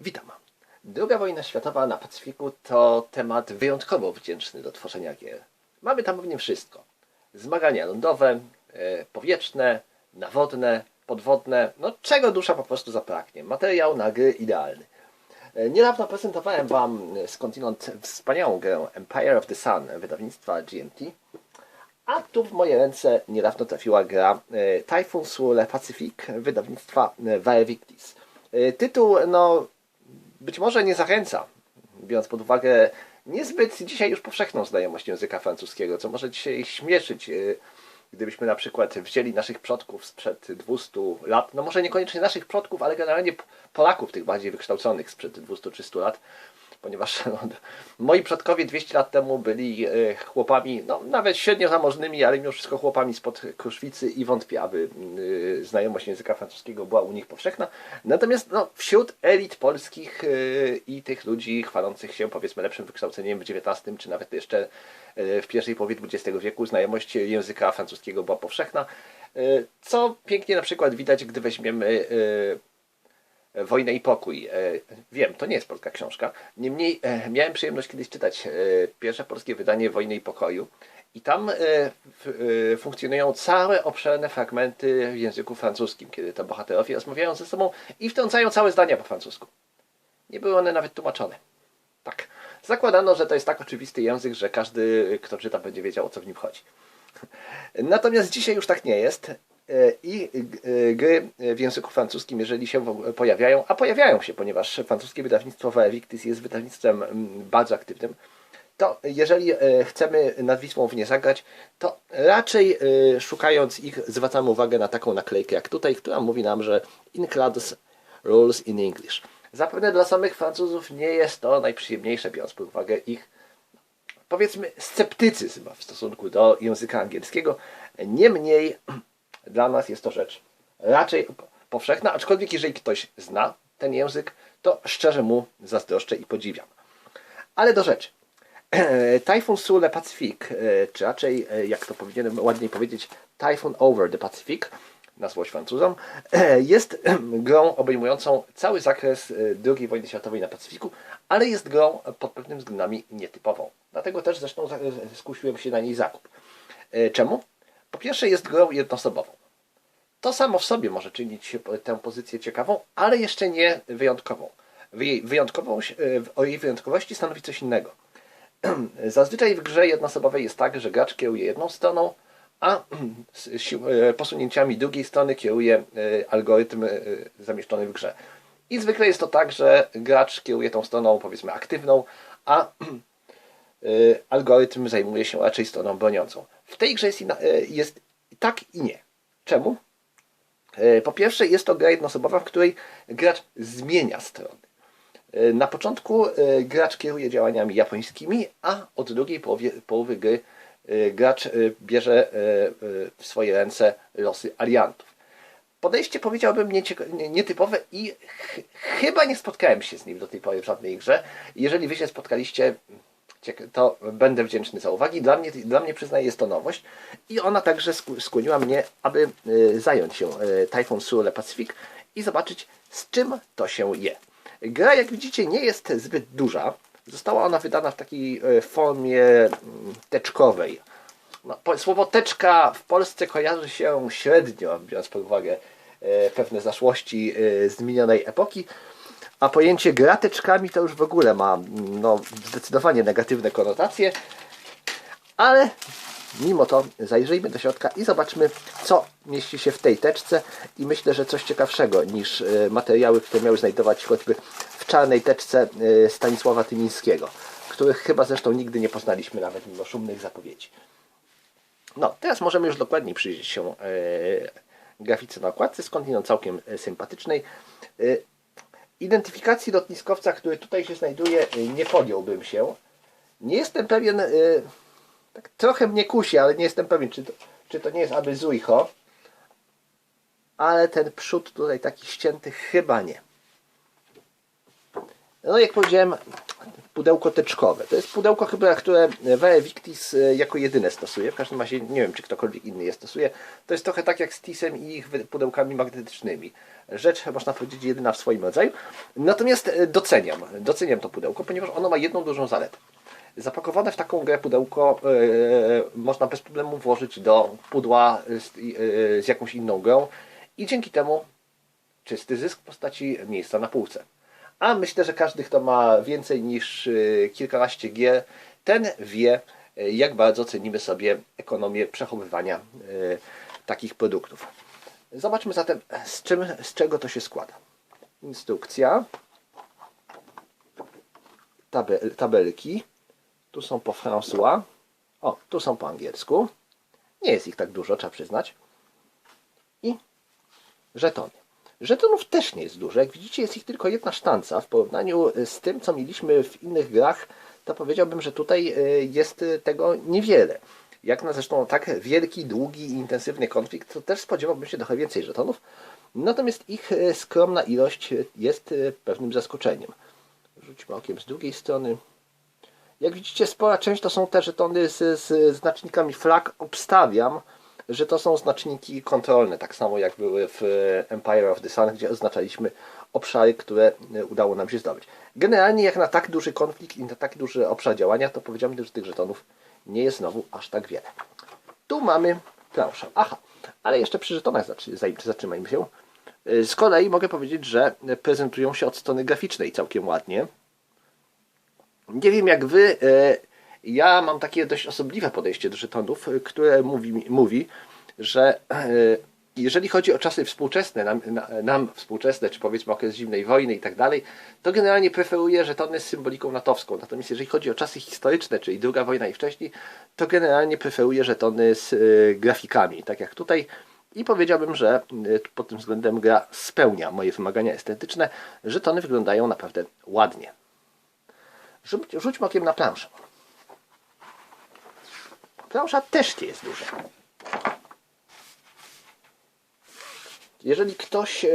Witam. Druga wojna światowa na Pacyfiku to temat wyjątkowo wdzięczny do tworzenia gier. Mamy tam pewnie wszystko. Zmagania lądowe, e, powietrzne, nawodne, podwodne, no czego dusza po prostu zapragnie. Materiał na gry idealny. E, Niedawno prezentowałem Wam skądinąd wspaniałą grę Empire of the Sun wydawnictwa GMT, a tu w moje ręce niedawno trafiła gra e, Typhoon Swirl Pacific wydawnictwa Vae Victis. Tytuł, no, być może nie zachęca, biorąc pod uwagę niezbyt dzisiaj już powszechną znajomość języka francuskiego, co może dzisiaj śmieszyć, e, gdybyśmy na przykład wzięli naszych przodków sprzed 200 lat, no może niekoniecznie naszych przodków, ale generalnie Polaków, tych bardziej wykształconych sprzed 200-300 lat, ponieważ no, moi przodkowie 200 lat temu byli e, chłopami, no nawet średnio zamożnymi, ale mimo wszystko chłopami spod Kruszwicy i wątpię, aby e, znajomość języka francuskiego była u nich powszechna. Natomiast no, wśród elit polskich e, i tych ludzi chwalących się powiedzmy lepszym wykształceniem w XIX czy nawet jeszcze w pierwszej połowie XX wieku znajomość języka francuskiego była powszechna, co pięknie na przykład widać, gdy weźmiemy Wojnę i pokój. E, Wiem, to nie jest polska książka. Niemniej e, miałem przyjemność kiedyś czytać e, pierwsze polskie wydanie Wojny i pokoju. I tam funkcjonują całe obszerne fragmenty w języku francuskim, kiedy to bohaterowie rozmawiają ze sobą i wtrącają całe zdania po francusku. Nie były one nawet tłumaczone. Tak. Zakładano, że to jest tak oczywisty język, że każdy, kto czyta, będzie wiedział, o co w nim chodzi. Natomiast dzisiaj już tak nie jest. E, I e, gry w języku francuskim, jeżeli się pojawiają, a pojawiają się, ponieważ francuskie wydawnictwo Vaevictis jest wydawnictwem mm, bardzo aktywnym, to jeżeli e, chcemy nad Wisłą w nie zagrać, to raczej szukając ich zwracamy uwagę na taką naklejkę jak tutaj, która mówi nam, że Includus Rules in English. Zapewne dla samych Francuzów nie jest to najprzyjemniejsze, biorąc pod uwagę ich powiedzmy sceptycyzm w stosunku do języka angielskiego. Niemniej dla nas jest to rzecz raczej powszechna, aczkolwiek jeżeli ktoś zna ten język, to szczerze mu zazdroszczę i podziwiam. Ale do rzeczy. Typhoon Sur le Pacific, e, czy raczej, e, jak to powinienem ładniej powiedzieć, Typhoon Over the Pacific, na złość Francuzom, e, jest grą obejmującą cały zakres e, II wojny światowej na Pacyfiku, ale jest grą pod pewnymi względami nietypową. Dlatego też zresztą za- skusiłem się na niej zakup. E, Czemu? Po pierwsze jest grą jednoosobową. To samo w sobie może czynić tę pozycję ciekawą, ale jeszcze nie wyjątkową. Jej wyjątkową, o jej wyjątkowości stanowi coś innego. Zazwyczaj w grze jednoosobowej jest tak, że gracz kieruje jedną stroną, a e, posunięciami drugiej strony kieruje e, algorytm e, zamieszczony w grze. I zwykle jest to tak, że gracz kieruje tą stroną powiedzmy aktywną, a e, algorytm zajmuje się raczej stroną broniącą. W tej grze jest, e, jest tak i nie. Czemu? E, Po pierwsze, jest to gra jednoosobowa, w której gracz zmienia strony. E, Na początku gracz kieruje działaniami japońskimi, a od drugiej połowie, połowy gry gracz bierze w swoje ręce losy aliantów. Podejście powiedziałbym nietypowe i ch chyba nie spotkałem się z nim do tej pory w żadnej grze. Jeżeli wy się spotkaliście, to będę wdzięczny za uwagi. Dla mnie, dla mnie przyznaję, jest to nowość i ona także skłoniła mnie, aby e, zająć się e, Typhoon Sur le Pacific i zobaczyć, z czym to się je. Gra, jak widzicie, nie jest zbyt duża. Została ona wydana w takiej e, formie mm, teczkowej. No, słowo teczka w Polsce kojarzy się średnio, biorąc pod uwagę pewne zaszłości z minionej epoki, a pojęcie gra teczkami to już w ogóle ma no, zdecydowanie negatywne konotacje, ale mimo to zajrzyjmy do środka i zobaczmy, co mieści się w tej teczce i myślę, że coś ciekawszego niż e, materiały, które miały znajdować choćby w czarnej teczce e, Stanisława Tymińskiego, których chyba zresztą nigdy nie poznaliśmy nawet mimo szumnych zapowiedzi. No, teraz możemy już dokładniej przyjrzeć się e, grafice na okładce, skądinąd całkiem e, sympatycznej. Identyfikacji lotniskowca, który tutaj się znajduje, e, nie podjąłbym się. Nie jestem pewien, e, tak trochę mnie kusi, ale nie jestem pewien, czy to, czy to nie jest aby Zuicho. Ale ten przód tutaj taki ścięty chyba nie. No jak powiedziałem, pudełko teczkowe. To jest pudełko chyba, które VE Victis e, jako jedyne stosuje. W każdym razie nie wiem, czy ktokolwiek inny je stosuje. To jest trochę tak jak z TIS-em i ich pudełkami magnetycznymi. Rzecz, można powiedzieć, jedyna w swoim rodzaju. Natomiast e, doceniam, doceniam to pudełko, ponieważ ono ma jedną dużą zaletę. Zapakowane w taką grę pudełko e, można bez problemu włożyć do pudła z, e, z jakąś inną grą i dzięki temu czysty zysk w postaci miejsca na półce. A myślę, że każdy, kto ma więcej niż y, kilkanaście gier, ten wie, y, jak bardzo cenimy sobie ekonomię przechowywania y, takich produktów. Zobaczmy zatem, z, czym, z czego to się składa. Instrukcja, tabel, tabelki, tu są po François, o, tu są po angielsku. Nie jest ich tak dużo, trzeba przyznać. I żetony. Żetonów też nie jest dużo. Jak widzicie, jest ich tylko jedna sztanca. W porównaniu z tym, co mieliśmy w innych grach, to powiedziałbym, że tutaj y, jest y, tego niewiele. Jak na zresztą tak wielki, długi i intensywny konflikt, to też spodziewałbym się trochę więcej żetonów. Natomiast ich skromna ilość jest pewnym zaskoczeniem. Rzućmy okiem z drugiej strony. Jak widzicie, spora część to są te żetony z, z znacznikami flag. Obstawiam, że to są znaczniki kontrolne, tak samo jak były w Empire of the Sun, gdzie oznaczaliśmy obszary, które udało nam się zdobyć. Generalnie jak na tak duży konflikt i na tak duży obszar działania, to powiedziałbym, że tych żetonów nie jest znowu aż tak wiele. Tu mamy planszę. Aha, ale jeszcze przy żetonach zatrzymajmy się. Z kolei mogę powiedzieć, że prezentują się od strony graficznej całkiem ładnie. Nie wiem jak wy, ja mam takie dość osobliwe podejście do żetonów, które mówi, mówi że jeżeli chodzi o czasy współczesne, nam, nam współczesne, czy powiedzmy okres zimnej wojny i tak dalej, to generalnie preferuję żetony z symboliką natowską. Natomiast jeżeli chodzi o czasy historyczne, czyli druga wojna i wcześniej, to generalnie preferuję żetony z grafikami, tak jak tutaj. I powiedziałbym, że pod tym względem gra spełnia moje wymagania estetyczne. Żetony wyglądają naprawdę ładnie. Rzućmy okiem na planszę. Plansza też nie jest duża. Jeżeli ktoś, e,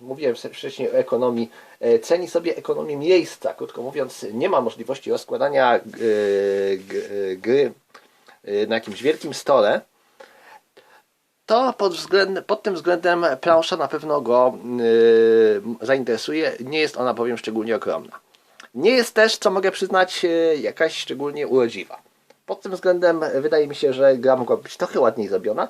mówiłem wcześniej o ekonomii, e, ceni sobie ekonomię miejsca, krótko mówiąc, nie ma możliwości rozkładania e, gry na jakimś wielkim stole, to pod, pod tym względem plansza na pewno go zainteresuje. Nie jest ona bowiem szczególnie ogromna. Nie jest też, co mogę przyznać, jakaś szczególnie urodziwa. Pod tym względem wydaje mi się, że gra mogła być trochę ładniej zrobiona.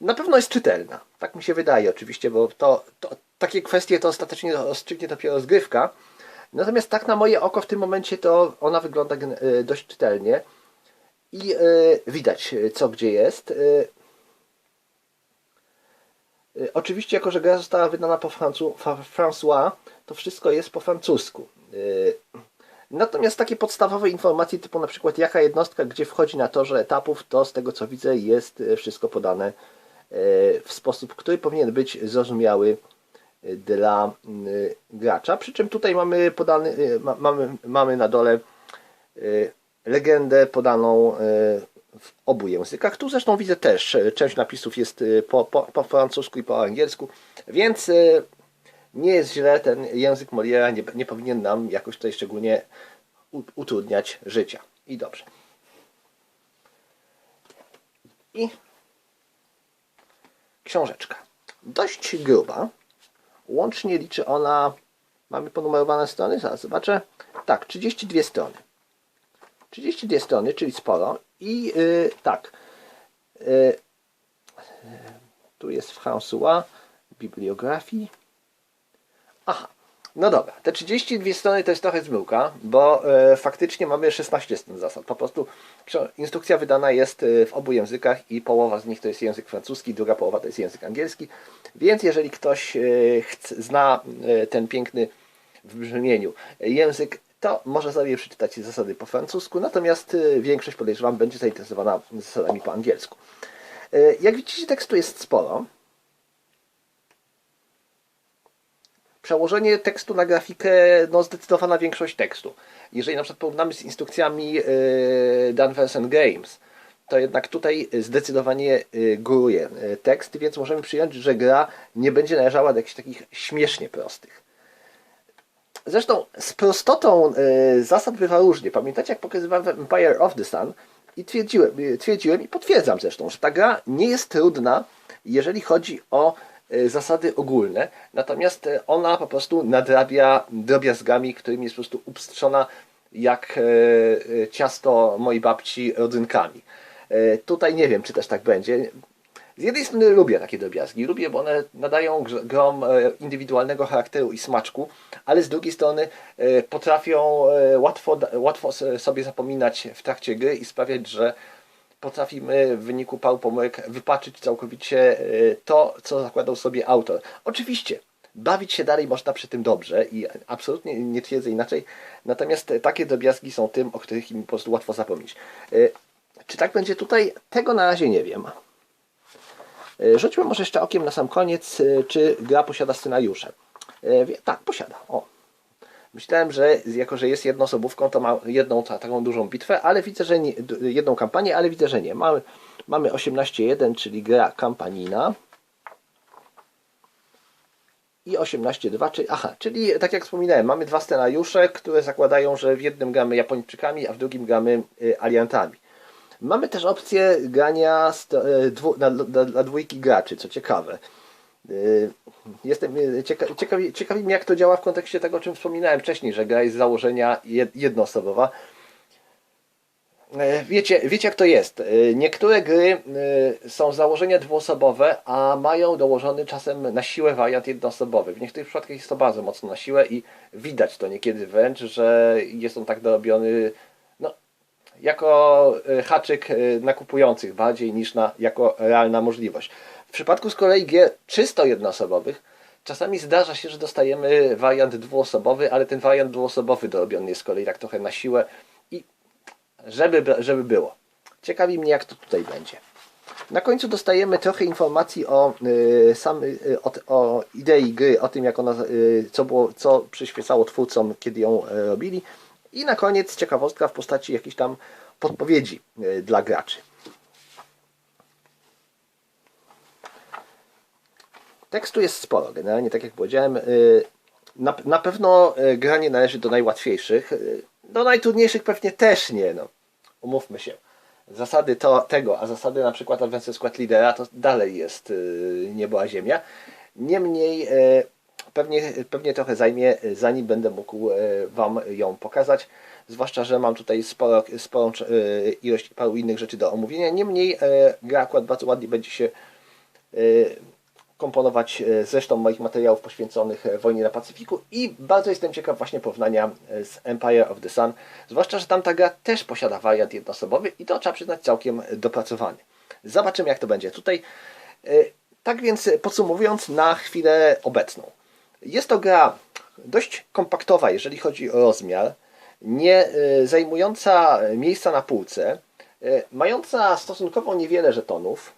Na pewno jest czytelna. Tak mi się wydaje oczywiście, bo to, to takie kwestie to ostatecznie rozstrzygnie dopiero rozgrywka. Natomiast tak na moje oko w tym momencie to ona wygląda dość czytelnie. I yy, widać co gdzie jest. Oczywiście jako, że gra została wydana po Francu François, to wszystko jest po francusku. Natomiast takie podstawowe informacje typu na przykład jaka jednostka gdzie wchodzi na torze etapów, to z tego co widzę jest wszystko podane w sposób, który powinien być zrozumiały dla gracza. Przy czym tutaj mamy podany, mamy, mamy na dole legendę podaną w obu językach. Tu zresztą widzę też, część napisów jest po, po, po francusku i po angielsku, więc nie jest źle, ten język Moliera nie, nie powinien nam jakoś tutaj szczególnie utrudniać życia. I dobrze. I książeczka. Dość gruba. Łącznie liczy ona, mamy ponumerowane strony, zaraz zobaczę. Tak, 32 strony. 32 strony, czyli sporo. I yy, tak, yy, tu jest François, bibliografii. Aha, no dobra, te 32 strony to jest trochę zmyłka, bo e, faktycznie mamy 16 stron zasad. Po prostu instrukcja wydana jest w obu językach i połowa z nich to jest język francuski, druga połowa to jest język angielski. Więc jeżeli ktoś e, chce, zna e, ten piękny w brzmieniu język, to może sobie przeczytać zasady po francusku, natomiast e, większość podejrzewam będzie zainteresowana zasadami po angielsku. E, jak widzicie, tekstu jest sporo. Przełożenie tekstu na grafikę, no zdecydowana większość tekstu. Jeżeli na przykład porównamy z instrukcjami yy, Danvers Games, to jednak tutaj zdecydowanie góruje tekst, więc możemy przyjąć, że gra nie będzie należała do jakichś takich śmiesznie prostych. Zresztą z prostotą zasad bywa różnie. Pamiętacie, jak pokazywałem Empire of the Sun i twierdziłem, twierdziłem i potwierdzam zresztą, że ta gra nie jest trudna, jeżeli chodzi o zasady ogólne, natomiast y, ona po prostu nadrabia drobiazgami, którymi jest po prostu upstrzona jak y, ciasto mojej babci rodzynkami. Tutaj nie wiem, czy też tak będzie. Z jednej strony lubię takie drobiazgi, lubię, bo one nadają grom e, indywidualnego charakteru i smaczku, ale z drugiej strony e, potrafią e, łatwo, łatwo sobie zapominać w trakcie gry i sprawiać, że potrafimy w wyniku paru pomyłek wypaczyć całkowicie e, to, co zakładał sobie autor. Oczywiście, bawić się dalej można przy tym dobrze i absolutnie nie twierdzę inaczej, natomiast takie drobiazgi są tym, o których im po prostu łatwo zapomnieć. E, Czy tak będzie tutaj? Tego na razie nie wiem. E, Rzućmy może jeszcze okiem na sam koniec, czy gra posiada scenariusze. Tak, posiada. O. Myślałem, że jako, że jest jednoosobówką, to ma jedną ta- taką dużą bitwę, ale widzę, że nie, jedną kampanię, ale widzę, że nie. Mamy, mamy 18.1, czyli gra kampanijna. I 18.2, czyli, aha, czyli tak jak wspominałem, mamy dwa scenariusze, które zakładają, że w jednym gramy Japończykami, a w drugim gramy y, aliantami. Mamy też opcję grania e, na, na dwójki graczy, co ciekawe. Y, Jestem y, cieka, ciekawi, ciekawi mnie, jak to działa w kontekście tego, o czym wspominałem wcześniej, że gra jest z założenia jed- jednoosobowa. E, Wiecie, wiecie jak to jest. Niektóre gry są z założenia dwuosobowe, a mają dołożony czasem na siłę wariant jednoosobowy. W niektórych przypadkach jest to bardzo mocno na siłę i widać to niekiedy wręcz, że jest on tak dorobiony jako e, haczyk e, na kupujących bardziej niż na, jako realna możliwość. W przypadku z kolei gier czysto jednoosobowych czasami zdarza się, że dostajemy wariant dwuosobowy, ale ten wariant dwuosobowy dorobiony jest z kolei tak trochę na siłę i żeby, żeby było. Ciekawi mnie, jak to tutaj będzie. Na końcu dostajemy trochę informacji o, y, sam, o, o idei gry, o tym, jak ona, co, było, co przyświecało twórcom, kiedy ją robili. I na koniec ciekawostka w postaci jakichś tam podpowiedzi y, dla graczy. Tekstu jest sporo, generalnie tak jak powiedziałem. y, Na, na pewno y, gra nie należy do najłatwiejszych. Do najtrudniejszych pewnie też nie, no. Umówmy się. Zasady to, tego, a zasady na przykład Advanced Squad Leadera to dalej jest niebo a ziemia. Niemniej pewnie, pewnie trochę zajmie, zanim będę mógł y, Wam ją pokazać. Zwłaszcza, że mam tutaj sporo, sporą y, ilość paru innych rzeczy do omówienia. Niemniej y, gra akurat bardzo ładnie będzie się komponować e, z resztą moich materiałów poświęconych e, wojnie na Pacyfiku i bardzo jestem ciekaw właśnie porównania e, z Empire of the Sun, zwłaszcza, że tamta gra też posiada wariant jednoosobowy i to trzeba przyznać całkiem dopracowany. Zobaczymy jak to będzie tutaj. E, Tak więc podsumowując na chwilę obecną. Jest to gra dość kompaktowa, jeżeli chodzi o rozmiar, nie e, zajmująca miejsca na półce, e, mająca stosunkowo niewiele żetonów,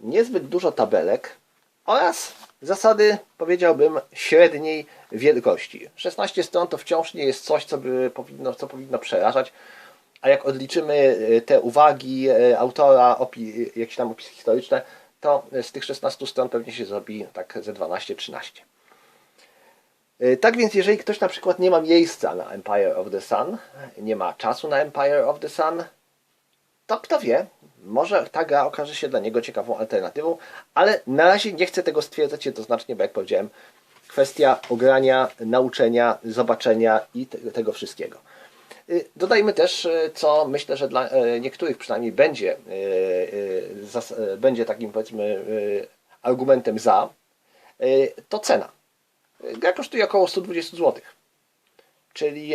niezbyt dużo tabelek oraz zasady, powiedziałbym, średniej wielkości. 16 stron to wciąż nie jest coś, co, by powinno, co powinno przerażać, a jak odliczymy e, te uwagi e, autora, jakieś tam opisy historyczne, to z tych 16 stron pewnie się zrobi tak ze 12-13. E, Tak więc, jeżeli ktoś na przykład nie ma miejsca na Empire of the Sun, nie ma czasu na Empire of the Sun, to kto wie, może ta gra okaże się dla niego ciekawą alternatywą, ale na razie nie chcę tego stwierdzać jednoznacznie, bo jak powiedziałem, kwestia ogrania, nauczenia, zobaczenia i te, tego wszystkiego. Y, Dodajmy też, y, co myślę, że dla y, niektórych przynajmniej będzie, będzie takim powiedzmy argumentem za, to cena. Gra kosztuje około 120 złotych czyli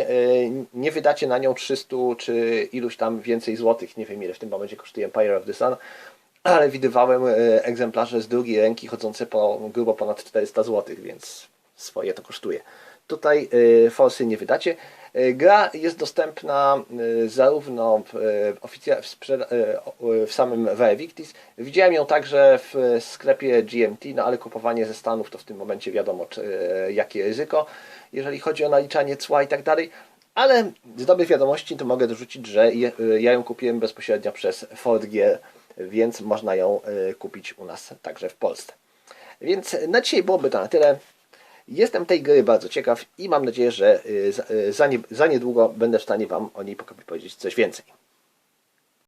nie wydacie na nią 300 czy iluś tam więcej złotych, nie wiem ile w tym momencie kosztuje Empire of the Sun, ale widywałem egzemplarze z drugiej ręki chodzące po grubo ponad 400 złotych, więc swoje to kosztuje. Tutaj forsy nie wydacie. E, Gra jest dostępna e, zarówno w, e, w, w samym Victis. Widziałem ją także w sklepie GMT, no ale kupowanie ze Stanów to w tym momencie wiadomo, czy, jakie ryzyko, jeżeli chodzi o naliczanie cła i tak dalej. Ale z dobrej wiadomości to mogę dorzucić, że je, ja ją kupiłem bezpośrednio przez Ford Gear, więc można ją kupić u nas także w Polsce. Więc na dzisiaj byłoby to na tyle. Jestem tej gry bardzo ciekaw i mam nadzieję, że y, za- y, za, nie, za niedługo będę w stanie Wam o niej powiedzieć coś więcej.